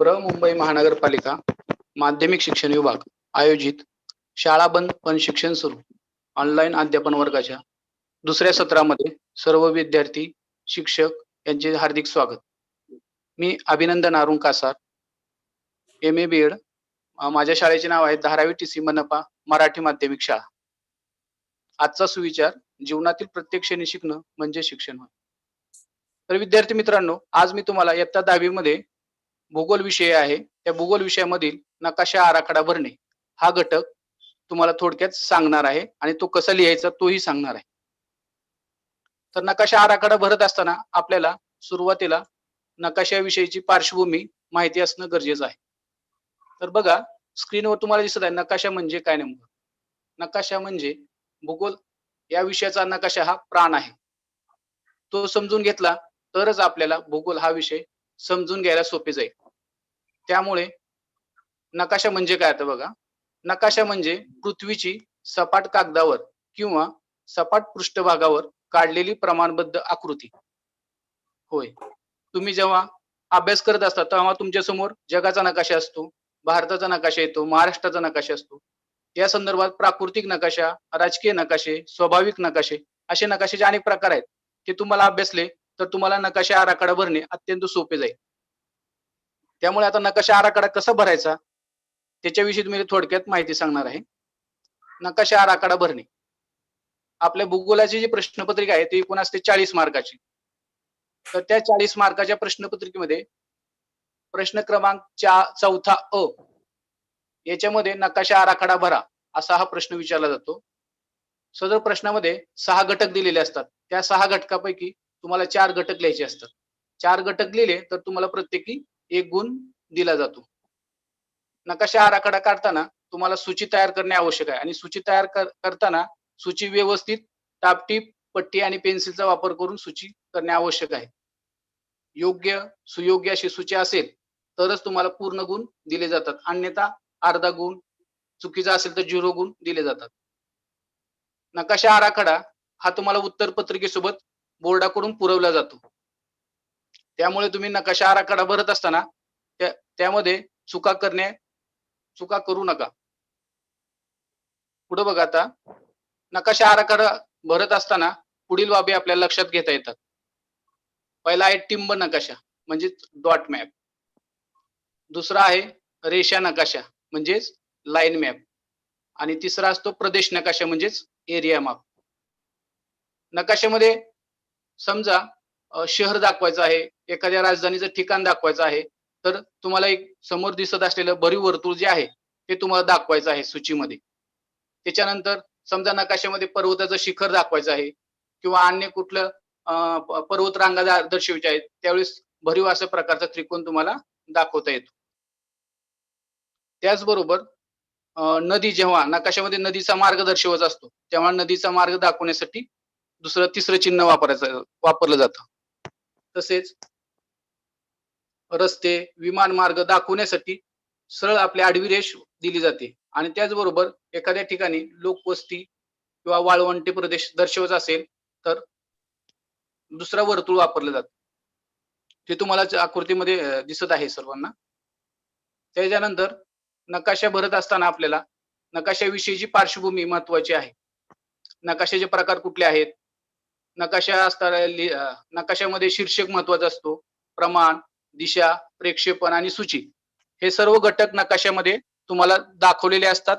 ब्र मुंबई महानगरपालिका माध्यमिक शिक्षण विभाग आयोजित. शाळा बंद पण शिक्षण सुरू. ऑनलाईन अध्यापन वर्गाच्या दुसऱ्या सत्रामध्ये सर्व विद्यार्थी शिक्षक यांचे हार्दिक स्वागत. मी अभिनंदन Arun Kasar M A B Ed माझ्या शाळेचे नाव आहे धारावी टी सी मनपा मराठी माध्यमिक शाळा. आजचा सुविचार जीवनातील प्रत्येक क्षणी शिकणं म्हणजे शिक्षण होय. तर विद्यार्थी मित्रांनो आज मी तुम्हाला इयत्ता दहावीमध्ये भूगोल विषय आहे. त्या भूगोल विषयामधील नकाशा आराखडा भरणे हा घटक तुम्हाला थोडक्यात सांगणार आहे आणि तो कसा लिहायचा तोही सांगणार आहे. तर नकाशा आराखडा भरत असताना आपल्याला सुरुवातीला नकाशाविषयीची पार्श्वभूमी माहिती असणं गरजेचं आहे. तर बघा स्क्रीनवर तुम्हाला दिसत आहे नकाशा म्हणजे काय नेमकं? नकाशा म्हणजे भूगोल या विषयाचा नकाशा हा प्राण आहे. तो समजून घेतला तरच आपल्याला भूगोल हा विषय समजून घ्यायला सोपे जाईल. त्यामुळे नकाशा म्हणजे काय आता बघा? नकाशा म्हणजे पृथ्वीची सपाट कागदावर किंवा सपाट पृष्ठभागावर काढलेली प्रमाणबद्ध आकृती. होय. तुम्ही जेव्हा अभ्यास करत असता तेव्हा तुमच्यासमोर जगाचा नकाशा असतो भारताचा नकाशा येतो महाराष्ट्राचा नकाशा असतो. या संदर्भात प्राकृतिक नकाशा राजकीय नकाशे स्वाभाविक नकाशे असे नकाशाचे अनेक प्रकार आहेत. ते तुम्हाला अभ्यासले तर तुम्हाला नकाशा आराखडा भरणे अत्यंत सोपे जाईल. त्यामुळे आता नकाशा आराखडा कसा भरायचा? त्याच्याविषयी तुम्ही थोडक्यात माहिती सांगणार आहे. नकाशा आराखडा भरणे. आपल्या भूगोलाची जी प्रश्नपत्रिका आहे ती एकूण असते चाळीस मार्काची. तर त्या चाळीस मार्काच्या प्रश्नपत्रिकेमध्ये प्रश्न क्रमांक चा चौथा अ याच्यामध्ये नकाशा आराखडा भरा असा हा प्रश्न विचारला जातो. सदर प्रश्नामध्ये सहा घटक दिलेले असतात. त्या सहा घटकापैकी तुम्हाला चार घटक लिहायचे असतात. चार घटक लिहिले तर तुम्हाला प्रत्येकी एक गुण दिला जातो. नकाशा आराखडा काढताना तुम्हाला सूची तयार करणे आवश्यक आहे. आणि सूची तयार करताना सूची व्यवस्थित टापटीप पट्टी आणि पेन्सिलचा वापर करून सूची करणे आवश्यक आहे. योग्य सुयोग्य अशी सूची असेल तरच तुम्हाला पूर्ण गुण दिले जातात. अन्यथा अर्धा गुण चुकीचा असेल तर झिरो गुण दिले जातात. नकाशा आराखडा हा तुम्हाला उत्तर पत्रिकेसोबत बोर्डाकडून पुरवला जातो. त्यामुळे तुम्ही नकाशा आराखडा भरत असताना त्यामध्ये चुका करणे चुका करू नका. पुढे बघा आता. नकाशा आराखडा भरत असताना पुढील बाबी आपल्याला लक्षात घेता येतात. पहिला आहे टिंब नकाशा म्हणजे डॉट मॅप. दुसरा आहे रेषा नकाशा म्हणजेच लाईन मॅप. आणि तिसरा असतो प्रदेश नकाशा म्हणजेच एरिया मॅप. नकाशामध्ये समजा शहर दाखवायचं आहे एखाद्या राजधानीचं ठिकाण दाखवायचं आहे तर तुम्हाला एक समोर दिसत असलेलं भरीव वर्तुळ जे आहे ते तुम्हाला दाखवायचं आहे सूचीमध्ये. त्याच्यानंतर समजा नकाशामध्ये पर्वताचं शिखर दाखवायचं आहे किंवा अन्य कुठलं पर्वत रांगा दर्शवायच्या आहेत त्यावेळेस भरीव अशा प्रकारचा त्रिकोण तुम्हाला दाखवता येतो. त्याचबरोबर नदी जेव्हा नकाशामध्ये नदीचा मार्ग दर्शवत असतो तेव्हा नदीचा मार्ग दाखवण्यासाठी दुसरं तिसरं चिन्ह वापरायचं वापरलं जातं. तसेच रस्ते विमान मार्ग दाखवण्यासाठी सरळ आपली आडवी रेष दिली जाते. आणि त्याचबरोबर एखाद्या ठिकाणी लोकवस्ती किंवा वाळवंटी प्रदेश दर्शवत असेल तर दुसरा वर्तुळ वापरलं जातं. ते तुम्हाला आकृतीमध्ये दिसत आहे सर्वांना. त्याच्यानंतर नकाशा भरत असताना आपल्याला नकाशाविषयीची पार्श्वभूमी महत्वाची आहे. नकाशाचे प्रकार कुठले आहेत? नकाशा असताना नकाशामध्ये शीर्षक महत्त्वाचा असतो. प्रमाण दिशा प्रेक्षेपण आणि सूची. हे सर्व घटक नकाशामध्ये तुम्हाला दाखवलेले असतात.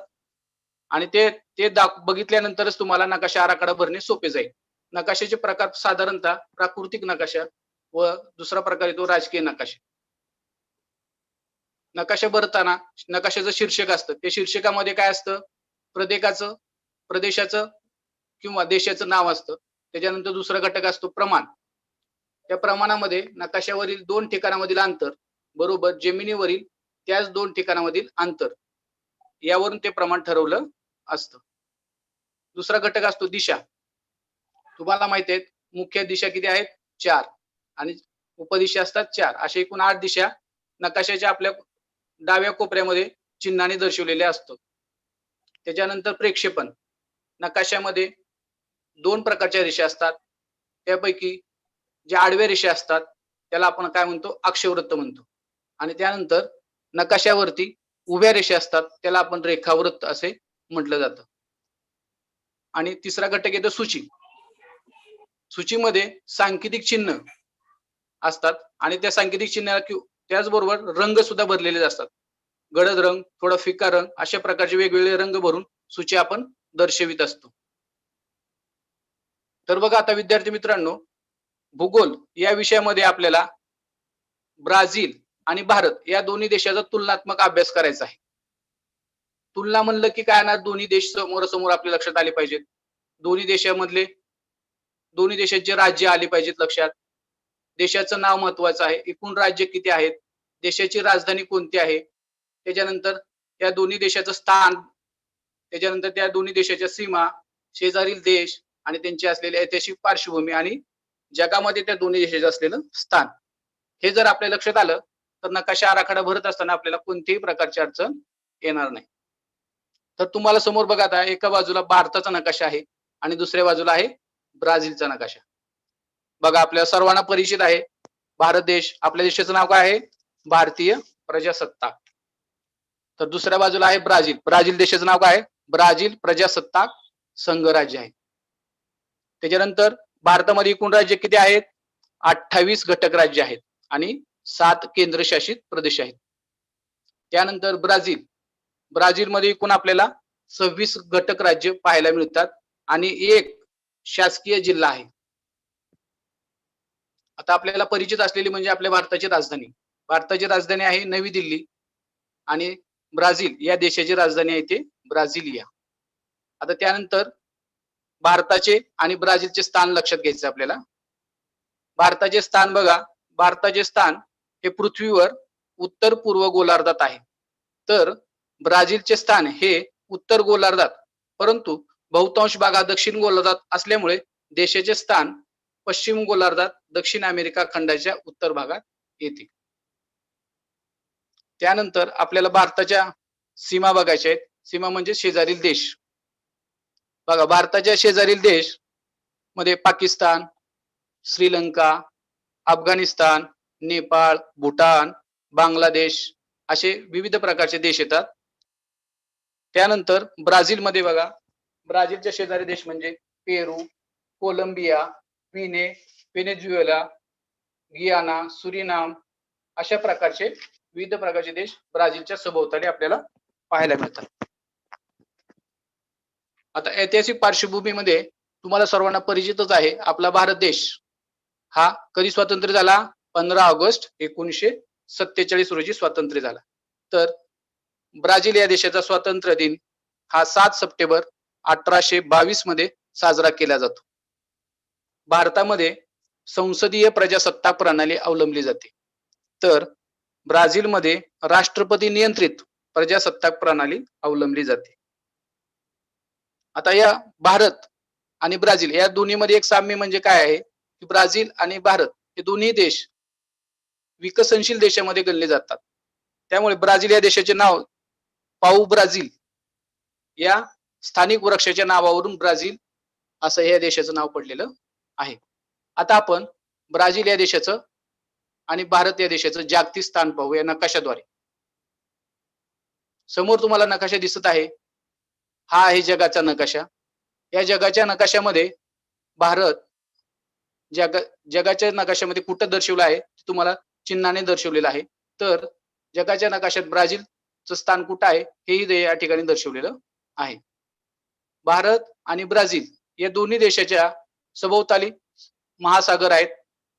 आणि ते ते बघितल्यानंतरच तुम्हाला नकाशा आराखडा भरणे सोपे जाईल. नकाशाचे प्रकार साधारणतः प्राकृतिक नकाशा व दुसरा प्रकार येतो राजकीय नकाशा. नकाशा भरताना नकाशाचं शीर्षक असतं. त्या शीर्षकामध्ये काय असतं? प्रत्येकाचं प्रदेशाचं किंवा देशाचं नाव असतं. त्याच्यानंतर दुसरा घटक असतो प्रमाण. त्या प्रमाणामध्ये नकाशावरील दोन ठिकाणामधील अंतर बरोबर जमिनीवरील त्याच दोन ठिकाणामधील अंतर यावरून ते प्रमाण ठरवलं असतं. दुसरा घटक असतो दिशा. तुम्हाला माहीत आहेत मुख्य दिशा किती आहेत? चार. आणि उपदिशा असतात चार. अशा एकूण आठ दिशा नकाशाच्या आपल्या डाव्या कोपऱ्यामध्ये चिन्हाने दर्शवलेले असतं. त्याच्यानंतर प्रेक्षेपण. नकाशामध्ये दोन प्रकारच्या रेषा असतात. त्यापैकी जे आडवे रेषा असतात त्याला आपण काय म्हणतो? अक्षवृत्त म्हणतो. आणि त्यानंतर नकाशावरती उभ्या रेषा असतात त्याला आपण रेखावृत्त असे म्हटलं जातं. आणि तिसरा घटक येतो सूची. सूचीमध्ये सांकेतिक चिन्ह असतात आणि त्या सांकेतिक चिन्हाला त्याचबरोबर रंग सुद्धा भरलेले असतात. गडद रंग थोडा फिका रंग अशा प्रकारचे वेगवेगळे रंग भरून सूची आपण दर्शवित असतो. तर बघा आता विद्यार्थी मित्रांनो भूगोल या विषयामध्ये आपल्याला ब्राझील आणि भारत या दोन्ही देशाचा तुलनात्मक अभ्यास करायचा आहे. तुलना म्हणलं की काय ना दोन्ही देश समोरासमोर आपल्या लक्षात आले पाहिजेत. दोन्ही देशामधले दोन्ही देशाचे राज्य आले पाहिजेत लक्षात. देशाचं नाव महत्वाचं आहे. एकूण राज्य किती आहेत? देशाची राजधानी कोणती आहे? त्याच्यानंतर त्या दोन्ही देशाचं स्थान त्याच्यानंतर त्या दोन्ही देशाच्या सीमा शेजारील देश आणि त्यांची असलेली ऐतिहासिक पार्श्वभूमी आणि जगामध्ये त्या दोन्ही देशाचं असलेलं स्थान. हे जर आपल्या लक्षात आलं तर नकाशा आराखडा भरत असताना आपल्याला कोणतीही प्रकारची अडचण येणार नाही. तर तुम्हाला समोर बघा आता एका बाजूला भारताचा नकाशा आहे आणि दुसऱ्या बाजूला आहे ब्राझीलचा नकाशा. बघा आपल्या सर्वांना परिचित आहे. भारत देश आपल्या देशाचं नाव काय आहे? भारतीय प्रजासत्ताक. तर दुसऱ्या बाजूला आहे ब्राझील. ब्राझील देशाचं नाव काय आहे? ब्राझील प्रजासत्ताक संघराज्य आहे. त्याच्यानंतर भारतामध्ये एकूण राज्य किती आहेत? अठ्ठावीस घटक राज्य आहेत आणि सात केंद्रशासित प्रदेश आहेत. त्यानंतर ब्राझील. ब्राझीलमध्ये एकूण आपल्याला सव्वीस घटक राज्य पाहायला मिळतात आणि एक शासकीय जिल्हा आहे. आता आपल्याला परिचित असलेली म्हणजे आपल्या भारताची राजधानी. भारताची राजधानी आहे नवी दिल्ली आणि ब्राझील या देशाची राजधानी आहे ते ब्राझिलिया. आता त्यानंतर भारताचे आणि ब्राझीलचे स्थान लक्षात घ्यायचे आपल्याला. भारताचे स्थान बघा. भारताचे स्थान हे पृथ्वीवर उत्तर पूर्व गोलार्धात आहे. तर ब्राझीलचे स्थान हे उत्तर गोलार्धात परंतु बहुतांश भाग हा दक्षिण गोलार्धात असल्यामुळे देशाचे स्थान पश्चिम गोलार्धात दक्षिण अमेरिका खंडाच्या उत्तर भागात येते. त्यानंतर आपल्याला भारताच्या सीमा बघायच्या आहेत. सीमा म्हणजे शेजारील देश. बघा भारताच्या शेजारील देशमध्ये पाकिस्तान श्रीलंका अफगाणिस्तान नेपाळ भूटान बांगलादेश असे विविध प्रकारचे देश येतात. त्यानंतर ब्राझीलमध्ये बघा ब्राझीलच्या शेजारी देश म्हणजे पेरू कोलंबिया पिने वेनेझुएला गियाना सुरिनाम अशा प्रकारचे विविध प्रकारचे देश ब्राझीलच्या सभोवताली आपल्याला पाहायला मिळतात. आता ऐतिहासिक पार्श्वभूमीमध्ये तुम्हाला सर्वांना परिचितच आहे आपला भारत देश. हा कधी स्वातंत्र्य झाला? पंधरा ऑगस्ट एकोणीसशे सत्तेचाळीस रोजी स्वातंत्र्य झाला. तर ब्राझील या देशाचा स्वातंत्र्य दिन हा सात सप्टेंबर अठराशे बावीसमध्ये साजरा केला जातो. भारतामध्ये संसदीय प्रजासत्ताक प्रणाली अवलंबली जाते. तर ब्राझीलमध्ये राष्ट्रपती नियंत्रित प्रजासत्ताक प्रणाली अवलंबली जाते. आता या भारत आणि ब्राझील या दोन्हीमध्ये एक साम्य म्हणजे काय आहे? की ब्राझील आणि भारत हे दोन्ही देश विकसनशील देशामध्ये गणले जातात. त्यामुळे ब्राझील या देशाचे नाव पाऊ ब्राझील या स्थानिक वृक्षाच्या नावावरून ब्राझील असं या देशाचं नाव पडलेलं आहे. आता आपण ब्राझील या देशाचं आणि भारत या देशाचं जागतिक स्थान पाहू या नकाशाद्वारे. समोर तुम्हाला नकाशा दिसत आहे. हा आहे जगाचा नकाशा. या जगाच्या नकाशामध्ये भारत जग जगाच्या नकाशामध्ये कुठं दर्शवलं आहे तुम्हाला चिन्हाने दर्शवलेलं आहे. तर जगाच्या नकाशात ब्राझीलचं स्थान कुठं आहे हेही या ठिकाणी दर्शवलेलं आहे. भारत आणि ब्राझील या दोन्ही देशाच्या सभोवताली महासागर आहेत.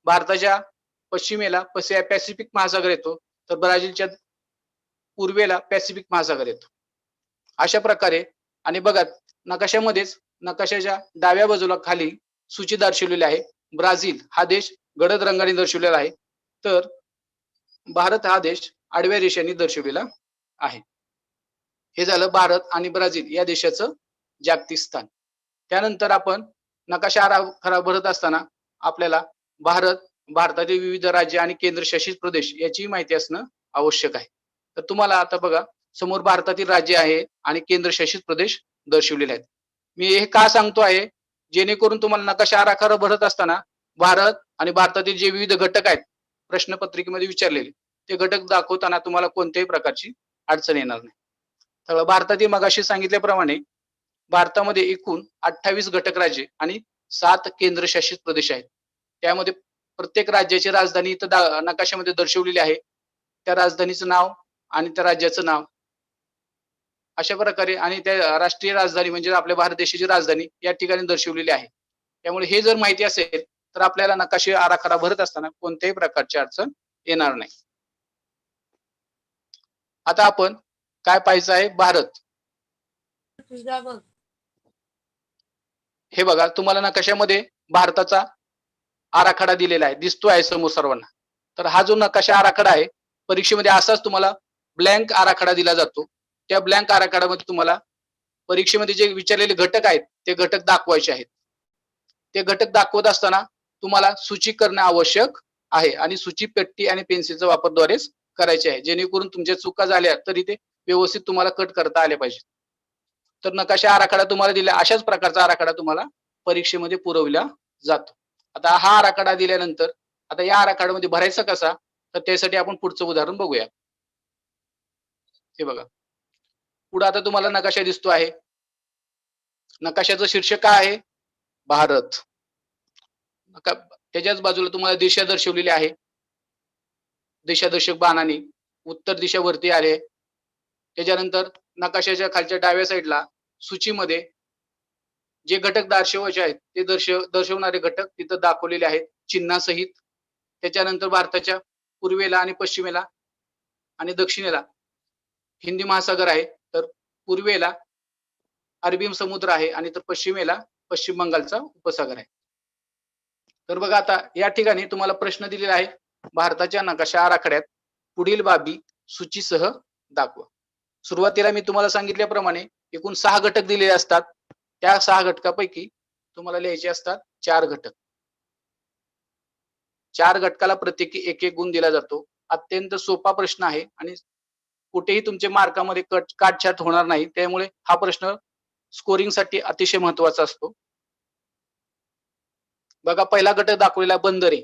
भारताच्या पश्चिमेला पसि- पॅसिफिक महासागर येतो तर ब्राझीलच्या पूर्वेला पॅसिफिक महासागर येतो. अशा प्रकारे आणि बघा नकाशामध्येच नकाशाच्या डाव्या बाजूला खाली सूची दर्शवलेली आहे. ब्राझील हा देश गडद रंगाने दर्शवलेला आहे. तर भारत हा देश आडव्या रेषांनी दर्शवलेला आहे. हे झालं भारत आणि ब्राझील या देशाचं जागतिक स्थान. त्यानंतर आपण नकाशा आराखडा भरत असताना आपल्याला भारत भारतातील विविध राज्य आणि केंद्रशासित प्रदेश याची माहिती असणं आवश्यक आहे. तर तुम्हाला आता बघा समोर भारतातील राज्य आहे आणि केंद्रशासित प्रदेश दर्शवलेले आहेत. मी हे का सांगतो आहे? जेणेकरून तुम्हाला नकाशा आराखडा भरत असताना भारत आणि भारतातील जे विविध घटक आहेत प्रश्नपत्रिकेमध्ये विचारलेले ते घटक दाखवताना तुम्हाला कोणत्याही प्रकारची अडचण येणार नाही. तर भारतातील मगाशी सांगितल्याप्रमाणे भारतामध्ये एकूण अठ्ठावीस घटक राज्ये आणि सात केंद्रशासित प्रदेश आहेत. त्यामध्ये प्रत्येक राज्याची राजधानी इथं नकाशामध्ये दर्शवलेली आहे. त्या राजधानीचं नाव आणि त्या राज्याचं नाव अशा प्रकारे आणि त्या राष्ट्रीय राजधानी म्हणजे आपल्या भारत देशाची राजधानी या ठिकाणी दर्शवलेली आहे. त्यामुळे हे जर माहिती असेल तर आपल्याला नकाशे आराखडा भरत असताना कोणत्याही प्रकारची अडचण येणार नाही. आता आपण काय पाहायचं आहे? भारत. हे बघा तुम्हाला नकाशामध्ये भारताचा आराखडा दिलेला आहे. दिसतो आहे समोर सर्वांना. तर हा जो नकाशा आराखडा आहे परीक्षेमध्ये असाच तुम्हाला ब्लँक आराखडा दिला जातो. त्या ब्लँक आराखड्यामध्ये तुम्हाला परीक्षेमध्ये जे विचारलेले घटक आहेत ते घटक दाखवायचे आहेत. ते घटक दाखवत असताना तुम्हाला सूची करणे आवश्यक आहे आणि सूची पेट्टी आणि पेन्सिलचा वापरद्वारेच करायचे आहे. जेणेकरून तुमच्या चुका झाल्या तरी ते व्यवस्थित तुम्हाला कट करता आले पाहिजे तर नकाशा आराखडा तुम्हाला दिला अशाच प्रकारचा आराखडा तुम्हाला परीक्षेमध्ये पुरविला जातो. आता हा आराखडा दिल्यानंतर आता या आराखड्यामध्ये भरायचा कसा? तर त्यासाठी आपण पुढचं उदाहरण बघूया. हे बघा. पुढे आता तुम्हाला नकाशा दिसतो आहे. नकाशाचं शीर्षक काय आहे? भारत. त्याच्याच बाजूला तुम्हाला दिशा दर्शवलेली आहे. दिशादर्शक बाणाने उत्तर दिशावरती आले. त्याच्यानंतर नकाशाच्या खालच्या डाव्या साईडला सूचीमध्ये जे घटक दर्शवायचे आहेत ते दर्शव दर्शवणारे घटक तिथं दाखवलेले आहेत. चिन्हासहित. त्याच्यानंतर भारताच्या पूर्वेला आणि पश्चिमेला आणि दक्षिणेला. हिंदी महासागर आहे. पूर्वेला अरबी समुद्र आहे आणि तर पश्चिमेला पश्चिम बंगालचा उपसागर आहे. तर बघा आता या ठिकाणी तुम्हाला प्रश्न दिलेला आहे. भारताच्या नकाशा आराखड्यात पुढील बाबी सूचीसह दाखवा. सुरुवातीला मी तुम्हाला सांगितल्याप्रमाणे एकूण सहा घटक दिलेले असतात. त्या सहा घटकापैकी तुम्हाला लिहायचे असतात चार घटक. चार घटकाला प्रत्येकी एक एक गुण दिला जातो. अत्यंत सोपा प्रश्न आहे आणि कुठेही तुमच्या मार्कामध्ये कट काटछाट होणार नाही. त्यामुळे हा प्रश्न स्कोरिंगसाठी अतिशय महत्त्वाचा असतो. बघा पहिला घटक दाखवलेला बंदरे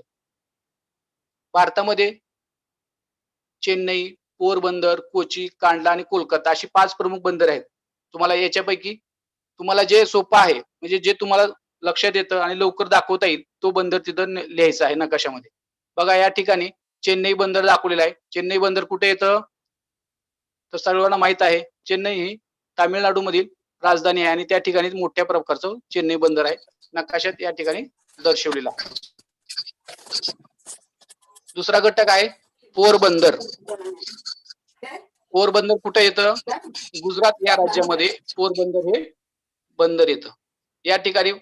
भारतामध्ये चेन्नई पोरबंदर कोची कांडला आणि कोलकाता अशी पाच प्रमुख बंदर आहेत. तुम्हाला याच्यापैकी तुम्हाला जे सोपं आहे म्हणजे जे तुम्हाला लक्षात येतं आणि लवकर दाखवता येईल तो बंदर तिथं लिहायचा आहे नकाशामध्ये. बघा या ठिकाणी चेन्नई बंदर दाखवलेला आहे. चेन्नई बंदर कुठे येतं? तर सर्वांना माहीत आहे चेन्नई ही तामिळनाडू मधील राजधानी आहे आणि त्या ठिकाणी मोठ्या प्रकारचं चेन्नई बंदर आहे. नकाशात या ठिकाणी दर्शवलेला. आहे दुसरा घटक आहे पोरबंदर. पोरबंदर कुठे येतं? गुजरात या राज्यामध्ये पोरबंदर हे बंदर येतं. या ठिकाणी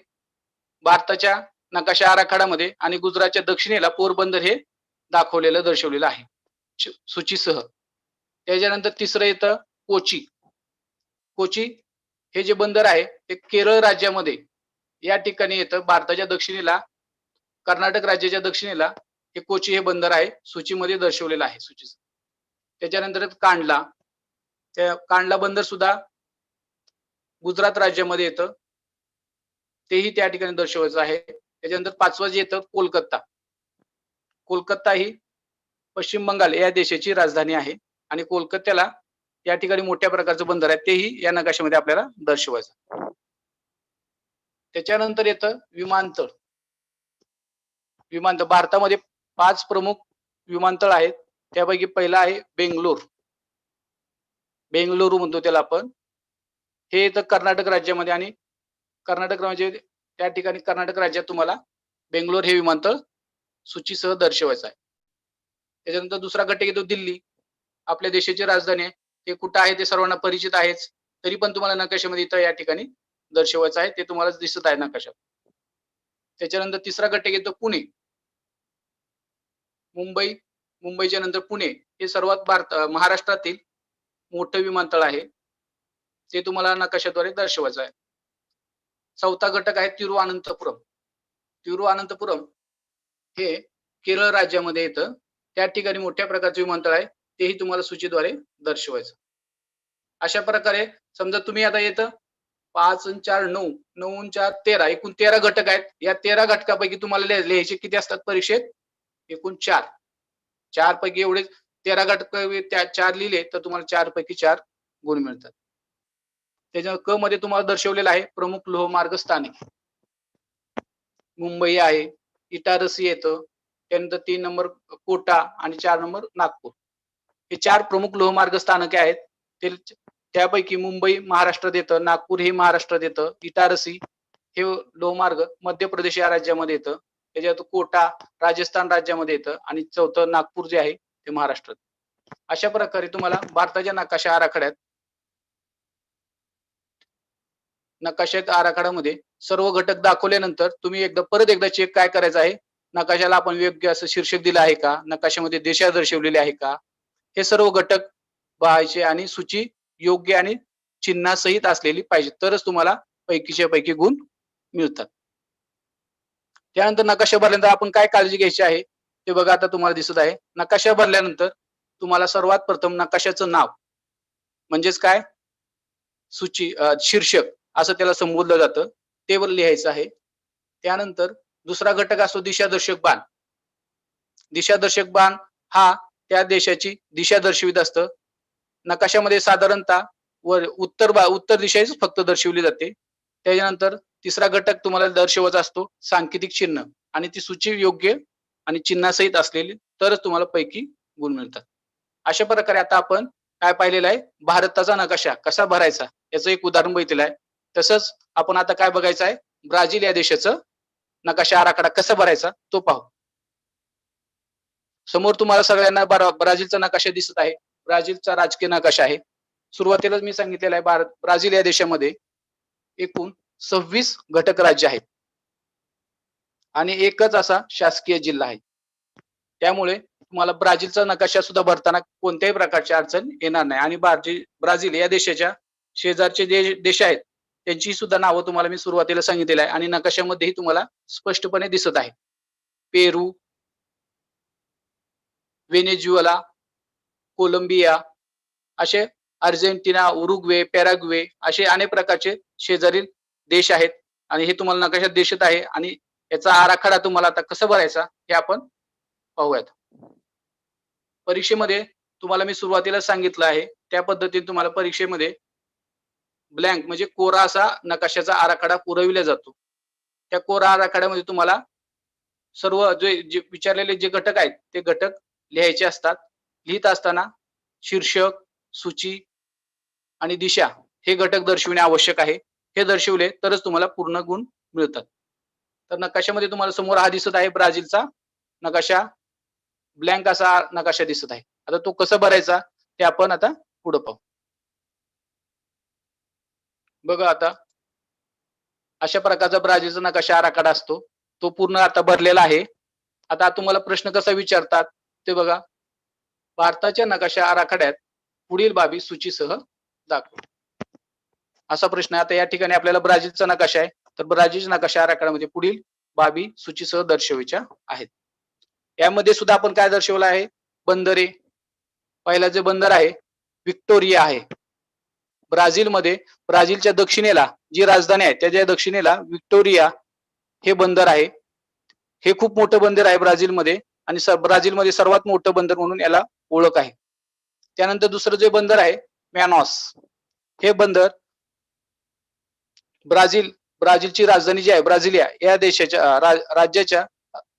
भारताच्या नकाशा आराखड्यामध्ये आणि गुजरातच्या दक्षिणेला पोरबंदर हे दाखवलेलं दर्शवलेलं आहे. सूचीसह. त्याच्यानंतर तिसरं येतं कोची. कोची हे जे बंदर आहे ते केरळ राज्यामध्ये या ठिकाणी येतं. भारताच्या दक्षिणेला कर्नाटक राज्याच्या दक्षिणेला हे कोची हे बंदर आहे सूचीमध्ये दर्शवलेलं आहे सूचीच. त्याच्यानंतर कांडला. त्या कांडला बंदर सुद्धा गुजरात राज्यामध्ये येतं. तेही त्या ठिकाणी दर्शवायचं आहे. त्याच्यानंतर पाचवं जे येतं कोलकाता. कोलकाता ही पश्चिम बंगाल या देशाची राजधानी आहे. आणि कोलकात्याला या ठिकाणी मोठ्या प्रकारचं बंदर आहे तेही या नकाशामध्ये आपल्याला दर्शवायचं त्याच्यानंतर येतं विमानतळ. विमानतळ भारतामध्ये पाच प्रमुख विमानतळ आहेत. त्यापैकी पहिला आहे बेंगलोर. बेंगलुरू म्हणतो त्याला आपण. हे येतं कर्नाटक राज्यामध्ये आणि कर्नाटक म्हणजे त्या ठिकाणी कर्नाटक राज्यात तुम्हाला बेंगलोर हे विमानतळ सूचीसह दर्शवायचं आहे. त्याच्यानंतर दुसरा घटक येतो दिल्ली. आपल्या देशाची राजधानी आहे. ते कुठं आहे ते सर्वांना परिचित आहेच. तरी पण तुम्हाला नकाशामध्ये इथं या ठिकाणी दर्शवायचं आहे. ते तुम्हाला दिसत आहे नकाशात त्याच्यानंतर तिसरा घटक येतो पुणे. मुंबई मुंबईच्या नंतर पुणे हे सर्वात भारत महाराष्ट्रातील मोठं विमानतळ आहे. ते तुम्हाला नकाशाद्वारे दर्शवायचं आहे. चौथा घटक आहे तिरुअनंतपुरम. तिरुअनंतपुरम हे केरळ राज्यामध्ये येतं. त्या ठिकाणी मोठ्या प्रकारचे विमानतळ आहे. तेही तुम्हाला सूचीद्वारे दर्शवायचं. अशा प्रकारे समजा तुम्ही आता येतं पाच चार नऊ नऊ चार तेरा एकूण तेरा घटक आहेत. या तेरा घटकापैकी तुम्हाला लिहायचे किती असतात परीक्षेत? एकूण चार. चार पैकी एवढे तेरा घटक त्या चार लिहिले तर तुम्हाला चार पैकी चार गुण मिळतात. त्याच्या क मध्ये तुम्हाला दर्शवलेलं आहे प्रमुख लोहमार्ग स्थाने मुंबई आहे इटारसी येतं. त्यानंतर तीन नंबर कोटा आणि चार नंबर नागपूर. हे चार प्रमुख लोहमार्ग स्थानके आहेत. ते त्यापैकी मुंबई महाराष्ट्र येतं नागपूर हे महाराष्ट्रात येतं इटारसी हे लोहमार्ग मध्य प्रदेश या राज्यामध्ये येतं. त्याच्यात कोटा राजस्थान राज्यामध्ये येतं आणि चौथं नागपूर जे आहे ते महाराष्ट्रात. अशा प्रकारे तुम्हाला भारताच्या नकाशा आराखड्यात नकाशात आराखड्यामध्ये सर्व घटक दाखवल्यानंतर तुम्ही एकदा परत एकदा चेक काय करायचं आहे? नकाशाला आपण योग्य असं शीर्षक दिलं आहे का? नकाशामध्ये देशा दर्शवलेले आहे का? हे सर्व घटक पाहायचे आणि सूची योग्य आणि चिन्हासहित असलेली पाहिजे. तरच तुम्हाला पैकीच्या पैकी गुण मिळतात. त्यानंतर नकाशा भरल्यानंतर आपण काय काळजी घ्यायची आहे? ते बघा आता तुम्हाला दिसत आहे. नकाशा भरल्यानंतर तुम्हाला सर्वात प्रथम नकाशाचं नाव म्हणजेच काय? सूची शीर्षक असं त्याला संबोधलं जातं. ते वर लिहायचं आहे. त्यानंतर दुसरा घटक असतो दिशादर्शक बाण. दिशादर्शक बाण हा त्या देशाची दिशा दर्शवित असतं. नकाशामध्ये साधारणतः वर उत्तर बा उत्तर दिशेच फक्त दर्शवली जाते. त्याच्यानंतर तिसरा घटक तुम्हाला दर्शवायचा असतो सांकेतिक चिन्ह. आणि ती सूची योग्य आणि चिन्हासहित असलेली तरच तुम्हाला पैकी गुण मिळतात. अशा प्रकारे आता आपण काय पाहिलेलं आहे? भारताचा नकाशा कसा भरायचा? याचं एक उदाहरण बघितलेलं आहे. तसंच आपण आता काय बघायचं आहे? ब्राझील या देशाचं नकाशा आराखडा कसा भरायचा? तो पाहू. समोर तुम्हाला सगळ्यांना ब्राझीलचा नकाशा दिसत आहे. ब्राझीलचा राजकीय नकाशा आहे. सुरुवातीलाच मी सांगितलेला आहे भारत ब्राझील या देशामध्ये एकूण सव्वीस घटक राज्य आहेत. आणि एकच असा शासकीय जिल्हा आहे. त्यामुळे तुम्हाला ब्राझीलचा नकाशा सुद्धा भरताना कोणत्याही प्रकारची अडचण येणार नाही. आणि ब्राझील ब्राझील या देशाच्या शेजारचे जे देश आहेत त्यांची सुद्धा नावं तुम्हाला मी सुरुवातीला सांगितलेलं आहे. आणि नकाशामध्येही तुम्हाला स्पष्टपणे दिसत आहे. पेरू व्हेनेझुएला कोलंबिया असे अर्जेंटिना उरुग्वे पॅराग्वे असे अनेक प्रकारचे शेजारील देश आहेत. आणि हे तुम्हाला नकाशात दिसत आहे. आणि याचा आराखडा तुम्हाला आता कसं भरायचा हे आपण पाहूयात. परीक्षेमध्ये तुम्हाला मी सुरुवातीला सांगितलं आहे. त्या पद्धतीने तुम्हाला परीक्षेमध्ये ब्लँक म्हणजे कोरा असा नकाशाचा आराखडा पुरविला जातो. त्या कोरा आराखड्यामध्ये तुम्हाला सर्व जे जे विचारलेले जे घटक आहेत ते घटक लिहायचे असतात. लिहित असताना शीर्षक सूची आणि दिशा हे घटक दर्शविणे आवश्यक आहे. हे दर्शवले तरच तुम्हाला पूर्ण गुण मिळतात. तर नकाशामध्ये तुम्हाला समोर हा दिसत आहे ब्राझीलचा नकाशा. ब्लँक असा नकाशा दिसत आहे. आता तो कसा भरायचा ते आपण आता पुढे पाहू. बघा आता. अशा प्रकारचा ब्राझीलचा नकाशा आराखडा असतो. तो पूर्ण आता भरलेला आहे. आता तुम्हाला प्रश्न कसा विचारतात? ते बघा. भारताच्या नकाशा आराखड्यात पुढील बाबी सूचीसह दाखव. असा प्रश्न आहे. आता या ठिकाणी आपल्याला ब्राझीलचा नकाशा आहे. तर ब्राझीलच्या नकाशा आराखड्यामध्ये पुढील बाबी सूचीसह दर्शवायच्या आहेत. यामध्ये सुद्धा आपण काय दर्शवलं आहे? बंदरे. पहिला जे बंदर आहे विक्टोरिया आहे. ब्राझीलमध्ये ब्राझीलच्या दक्षिणेला जी राजधानी आहे त्याच्या दक्षिणेला विक्टोरिया हे बंदर आहे. हे खूप मोठं बंदर आहे ब्राझीलमध्ये. आणि ब्राझीलमध्ये सर्वात मोठं बंदर म्हणून याला ओळख आहे. त्यानंतर दुसरं जे बंदर आहे मॅनॉस हे बंदर ब्राझील ब्राझीलची राजधानी जी आहे ब्राझिलिया या देशाच्या रा- राज्याच्या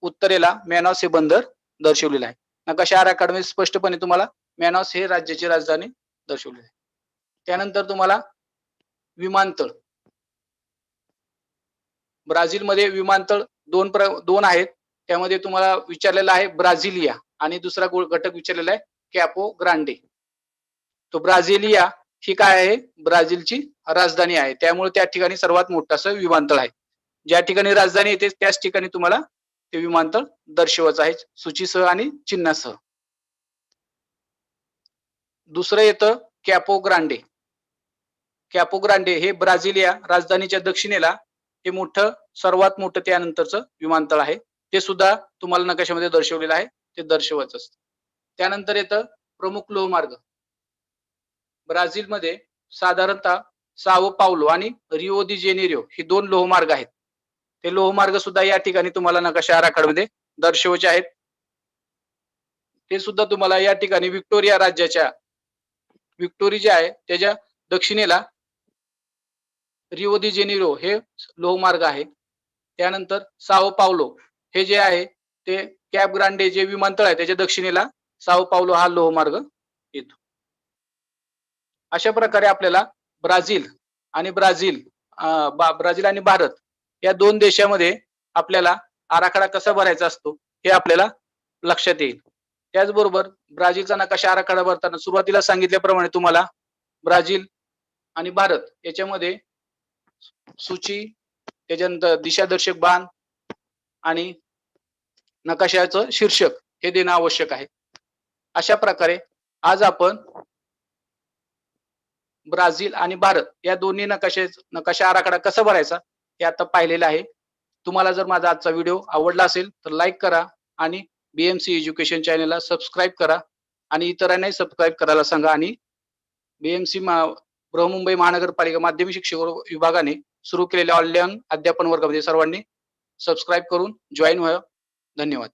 उत्तरेला मॅनॉस हे बंदर दर्शवलेलं आहे. नकाशा आराखड्यामध्ये स्पष्टपणे तुम्हाला मॅनॉस हे राज्याची राजधानी दर्शवलेली आहे. त्यानंतर तुम्हाला विमानतळ. ब्राझीलमध्ये विमानतळ दोन प्र दोन आहेत. त्यामध्ये तुम्हाला विचारलेला आहे ब्राझिलिया आणि दुसरा घटक विचारलेला आहे कॅपो ग्रांडे. तो ब्राझिलिया ही काय आहे? ब्राझीलची राजधानी आहे. त्यामुळे त्या ठिकाणी सर्वात मोठं असं विमानतळ आहे. ज्या ठिकाणी राजधानी येते त्याच ठिकाणी तुम्हाला ते विमानतळ दर्शवायचं आहे सूचीसह आणि चिन्हासह. दुसरं येतं कॅपो ग्रांडे. कॅपो ग्रांडे हे ब्राझिलिया राजधानीच्या दक्षिणेला हे मोठं सर्वात मोठं त्यानंतरचं विमानतळ आहे. ते सुद्धा तुम्हाला नकाशामध्ये दर्शवलेलं आहे. ते दर्शवायचं असत. त्यानंतर येतं प्रमुख लोहमार्ग. ब्राझीलमध्ये साधारणतः सावो पावलो आणि रिओ दि जेनेरिओ ही दोन लोहमार्ग आहेत. ते लोहमार्ग सुद्धा या ठिकाणी तुम्हाला नकाशा आराखड्यामध्ये दर्शवायचे आहेत. ते सुद्धा तुम्हाला या ठिकाणी विक्टोरिया राज्याच्या विक्टोरी जे आहे त्याच्या दक्षिणेला रिओ दि जेनेरिओ हे लोहमार्ग आहे. त्यानंतर साओ पावलो हे जे आहे ते कॅब ग्रांडे जे विमानतळ आहे त्याच्या दक्षिणेला साओ पावलो हा लोहमार्ग येतो. अशा प्रकारे आपल्याला ब्राझील आणि ब्राझील ब्राझील आणि भारत या दोन देशामध्ये आपल्याला आराखडा कसा भरायचा असतो हे आपल्याला लक्षात येईल. त्याचबरोबर ब्राझीलचा नकाशा आराखडा भरताना सुरुवातीला सांगितल्याप्रमाणे तुम्हाला ब्राझील आणि भारत याच्यामध्ये सूची त्याच्यानंतर दिशादर्शक बाण आणि नकाशाचं शीर्षक हे देणं आवश्यक आहे. अशा प्रकारे आज आपण ब्राझील आणि भारत या दोन्ही नकाशे नकाशा आराखडा कसा भरायचा हे आता पाहिलेलं आहे. तुम्हाला जर माझा आजचा व्हिडिओ आवडला असेल तर लाईक करा आणि बीएमसी एज्युकेशन चॅनलला सबस्क्राईब करा आणि इतरांनाही सबस्क्राईब करायला सांगा आणि बीएमसी बृहमुंबई महानगरपालिका माध्यमिक शिक्षक विभागाने सुरू केलेल्या ऑनलाईन अध्यापन वर्गामध्ये सर्वांनी सबस्क्राईब करून जॉईन व्हा धन्यवाद.